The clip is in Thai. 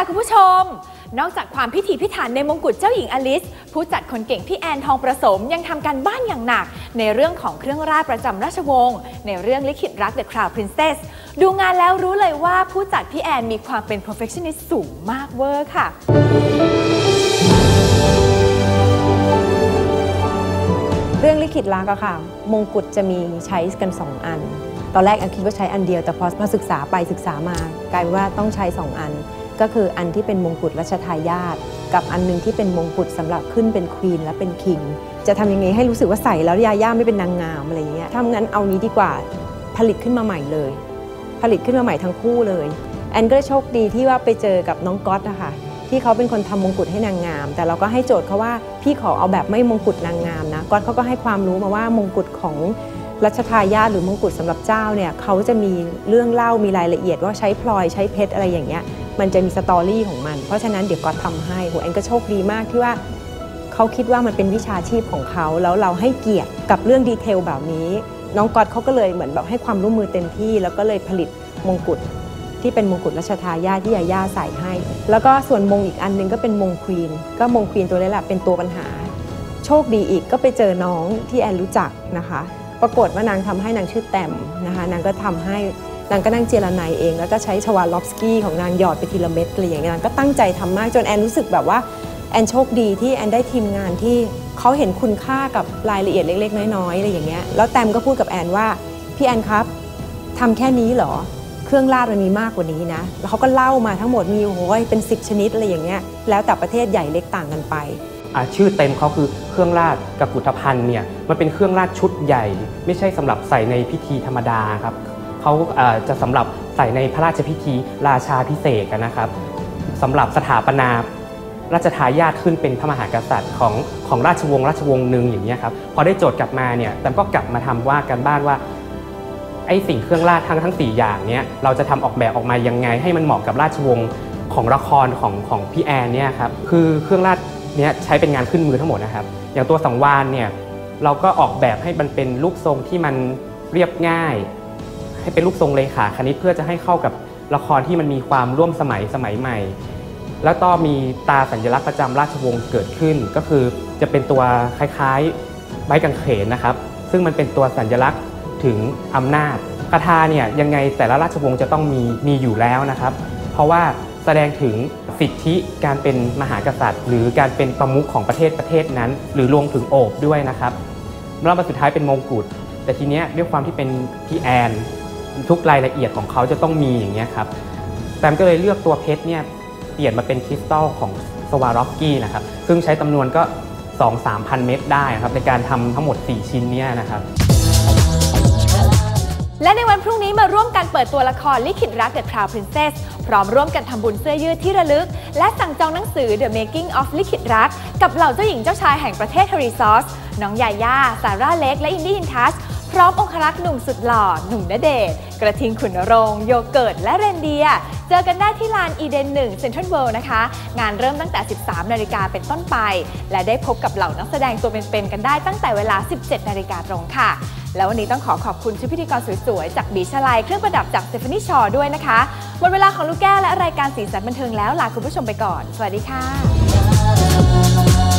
ค่ะคุณผู้ชม นอกจากความพิถีพิถันในมงกุฎเจ้าหญิงอลิสผู้จัดคนเก่งพี่แอนทองประสมยังทำการบ้านอย่างหนัก ในเรื่องของเครื่องราชประจำราชวงศ์ในเรื่องลิขิตรัก The Crown Princess ดูงานแล้วรู้เลยว่าผู้จัดพี่แอนมีความเป็น perfectionist สูงมากเวอร์ค่ะเรื่องลิขิตรักอะค่ะ มงกุฎจะมีใช้กัน 2 อัน ตอนแรกแอนคิดว่าใช้อันเดียวแต่พอมาศึกษาไปศึกษามากลายเป็นว่าต้องใช้ 2 อัน ก็คืออันที่เป็นมงกุฎรัชทายาทกับอันหนึงที่เป็นมงกุฎสำหรับขึ้นเป็นควีนและเป็นคิง จะทำยังไงให้รู้สึกว่าใส่แล้วยาย่าไม่เป็นนางงามอะไรอย่างเงี้ยถ้างั้นเอานี้ดีกว่าผลิตขึ้นมาใหม่เลย ผลิตขึ้นมาใหม่ทั้งคู่เลย แอนก็โชคดีที่ว่าไปเจอกับน้องก๊อตนะคะที่เขาเป็นคนทำมงกุฎให้นางงาม แต่เราก็ให้โจทย์เขาว่าพี่ขอเอาแบบไม่มงกุฎนางงามนะก๊อตเขาก็ให้ความรู้มาว่ามงกุฎของรัชทายาทหรือมงกุฎสำหรับเจ้าเนี่ยเขาจะมีเรื่องเล่ามีรายละเอียดว่าใช้พลอยใช้เพชรอะไรอย่างเงี้ย มันจะมีสตอรี่ของมัน เพราะฉะนั้นเดี๋ยวก๊อตทำให้โหแอนก็โชคดีมากที่ว่าเขาคิดว่ามันเป็นวิชาชีพของเขาแล้วเราให้เกียรติกับเรื่องดีเทลแบบนี้ น้องก๊อตเขาก็เลยเหมือนแบบให้ความร่วมมือเต็มที่ แล้วก็เลยผลิตมงกุฎที่เป็นมงกุฎรัชทายาทที่ยาย่าใส่ให้ แล้วก็ส่วนมงอีกอันหนึงก็เป็นมงควีน ก็มงควีนตัวนี้แหละเป็นตัวปัญหา โชคดีอีกก็ไปเจอน้องที่แอนรู้จักนะคะ ปรากฏว่านางทำให้นางชื่อแต้มนะคะ นางก็ทำให้ นางก็นั่งเจรไนเอง แล้วก็ใช้ชวาลอฟสกี้ของนางหยอดไปทีละเม็ดอะไรอย่างเงี้ยนางก็ตั้งใจทำมากจนแอนรู้สึกแบบว่าแอนโชคดีที่แอนได้ทีมงานที่เขาเห็นคุณค่ากับรายละเอียดเล็ก ๆ น้อยๆอะไรอย่างเงี้ยแล้วแตมก็พูดกับแอนว่าพี่แอนครับทำแค่นี้เหรอเครื่องราชมันมีมากกว่านี้นะแล้วเขาก็เล่ามาทั้งหมดมีโอ้ยเป็น 10 ชนิดอะไรอย่างเงี้ยแล้วแต่ประเทศใหญ่เล็กต่างกันไปอ่าชื่อเต็มเขาคือเครื่องราชกับกุฏภัณฑ์เนี่ยมันเป็นเครื่องราชชุดใหญ่ ไม่ใช่สำหรับใส่ในพิธีธรรมดาครับ เขาจะสำหรับใส่ในพระราชพิธีราชาพิเศษนะครับสำหรับสถาปนาราชทายาทขึ้นเป็นพระมหากษัตริย์ของของราชวงศ์ราชวงศ์หนึ่งอย่างนี้ครับพอได้โจทย์กลับมาเนี่ยแต่ก็กลับมาทำว่ากันบ้านว่าไอ้สิ่งเครื่องราชทั้งทั้งสี่อย่างเนี้ยเราจะทำออกแบบออกมายังไง ให้มันเหมาะกับราชวงศ์ของละครของของพี่แอนเนี่ยครับคือเครื่องราชเนี้ยใช้เป็นงานขึ้นมือทั้งหมดนะครับ อย่างตัวสังวานเนี่ยเราก็ออกแบบให้มันเป็นรูปทรงที่มันเรียบง่าย ให้เป็นรูปทรงเลขาคณิตเพื่อจะให้เข้ากับละครที่มันมีความร่วมสมัยสมัยใหม่ แล้วก็มีตาสัญลักษณ์ประจำราชวงศ์เกิดขึ้น ก็คือจะเป็นตัวคล้ายๆใบกางเขนนะครับ ซึ่งมันเป็นตัวสัญลักษณ์ถึงอำนาจคาถาเนี่ยยังไงแต่ละราชวงศ์จะต้องมีมีอยู่แล้วนะครับ เพราะว่าแสดงถึงสิทธิการเป็นมหากษัตริย์ หรือการเป็นประมุขของประเทศประเทศนั้น หรือรวมถึงโอบด้วยนะครับแล้วมาสุดท้ายเป็นมงกุฎแต่ทีเนี้ยด้วยความที่เป็นพี่แอน ทุกรายละเอียดของเขาจะต้องมีอย่างเงี้ยครับแซมก็เลยเลือกตัวเพชรเนี่ยเปลี่ยนมาเป็นคริสตัลของสวารอกกี้นะครับซึ่งใช้จำนวนก็ 2-3พันเม็ดได้ครับในการทำทั้งหมด 4 ชิ้นเนี่ยนะครับ และในวันพรุ่งนี้มาร่วมกันเปิดตัวละครลิขิตรัก The Crown Princess พร้อมร่วมกันทำบุญเสื้อยืดที่ระลึก และสั่งจองหนังสือ The Making of ลิขิตรัก กับเหล่าเจ้าหญิงเจ้าชายแห่งประเทศเฮริซอสน้องยาย่าซาร่าเล็ก และอินดี้อินทัสพร้อมองครักษ์หนุ่มสุดหล่อ หนุ่มณเดชกระทิงขุนรง โยเกิร์ต และเรนเดีย เจอกันได้ที่ลานอีเดน1เซ็นทรัลเวิลด์นะคะ งานเริ่มตั้งแต่ 13 นาฬิกาเป็นต้นไป และได้พบกับเหล่านักแสดงตัวเป็นๆกันได้ตั้งแต่เวลา 17 นาฬิกาตรงค่ะ แล้ววันนี้ต้องขอขอบคุณชุดพิธีกรสวยๆ จากบีชลัยเครื่องประดับจากเซฟานี่ชอด้วยนะคะหมดเวลาของลูกแก้วและรายการสีสันบันเทิงแล้วลาคุณผู้ชมไปก่อน สวัสดีค่ะ